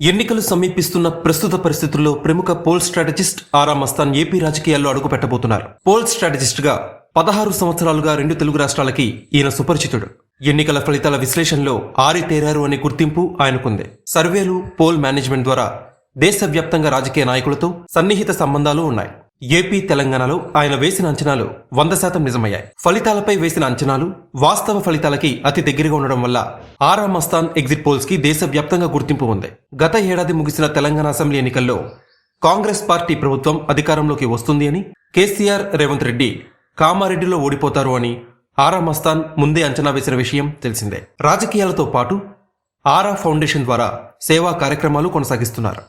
ఎన్నికలు సమీపిస్తున్న ప్రస్తుత పరిస్థితుల్లో ప్రముఖ poll strategist Aara Mastan AP రాజకీయాల్లో అడుగు పెట్టబోతున్నారు. పోల్ స్ట్రాటజిస్ట్గా పదహారు సంవత్సరాలుగా రెండు తెలుగు రాష్ట్రాలకి ఈయన సుపరిచితుడు. ఎన్నికల ఫలితాల విశ్లేషణలో ఆరితేరారు అనే గుర్తింపు ఆయనకుంది. సర్వేలు పోల్ మేనేజ్మెంట్ ద్వారా దేశవ్యాప్తంగా రాజకీయ నాయకులతో సన్నిహిత సంబంధాలు ఉన్నాయి. ఏపీ తెలంగాణలో ఆయన వేసిన అంచనాలు వంద శాతం నిజమయ్యాయి. ఫలితాలపై వేసిన అంచనాలు వాస్తవ ఫలితాలకి అతి దగ్గరగా ఉండడం వల్ల ఆరా మస్తాన్ ఎగ్జిట్ పోల్స్కి దేశవ్యాప్తంగా గుర్తింపు ఉంది. గత ఏడాది ముగిసిన తెలంగాణ అసెంబ్లీ ఎన్నికల్లో కాంగ్రెస్ పార్టీ ప్రభుత్వం అధికారంలోకి వస్తుంది అని కేసీఆర్ రేవంత్ రెడ్డి కామారెడ్డిలో ఓడిపోతారు అని ఆరా మస్తాన్ ముందే అంచనా వేసిన విషయం తెలిసిందే. రాజకీయాలతో పాటు ఆరా ఫౌండేషన్ ద్వారా సేవా కార్యక్రమాలు కొనసాగిస్తున్నారు.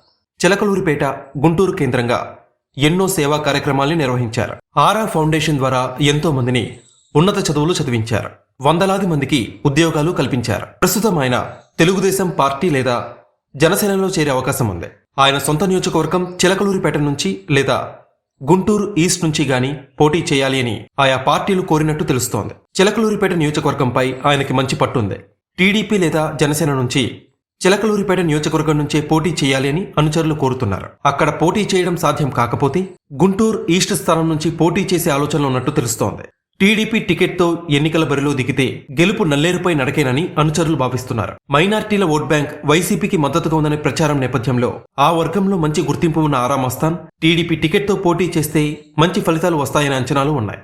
చిలకలూరిపేట గుంటూరు కేంద్రంగా ఎన్నో సేవా కార్యక్రమాల్ని నిర్వహించారు. ఆరా ఫౌండేషన్ ద్వారా ఎంతో మందిని ఉన్నత చదువులు చదివించారు. వందలాది మందికి ఉద్యోగాలు కల్పించారు. ప్రస్తుతం ఆయన తెలుగుదేశం పార్టీ లేదా జనసేనలో చేరే అవకాశం ఉంది. ఆయన సొంత నియోజకవర్గం చిలకలూరిపేట నుంచి లేదా గుంటూరు ఈస్ట్ నుంచి గాని పోటీ చేయాలి అని ఆయా పార్టీలు కోరినట్టు తెలుస్తోంది. చిలకలూరిపేట నియోజకవర్గంపై ఆయనకి మంచి పట్టుంది టీడీపీ లేదా జనసేన నుంచి చిలకలూరిపేట నియోజకవర్గం నుంచే పోటీ చేయాలి అని అనుచరులు కోరుతున్నారు. అక్కడ పోటీ చేయడం సాధ్యం కాకపోతే గుంటూరు ఈస్ట్ స్థానం నుంచి పోటీ చేసే ఆలోచనలు ఉన్నట్టు తెలుస్తోంది. టీడీపీ టికెట్తో ఎన్నికల బరిలో దిగితే గెలుపు నల్లేరుపై నడకేనని అనుచరులు భావిస్తున్నారు. మైనార్టీల ఓట్ బ్యాంక్ వైసీపీకి మద్దతుగా ఉందనే ప్రచారం నేపథ్యంలో ఆ వర్గంలో మంచి గుర్తింపు ఉన్న ఆరామస్థాన్ టీడీపీ టికెట్తో పోటీ చేస్తే మంచి ఫలితాలు వస్తాయనే అంచనాలు ఉన్నాయి.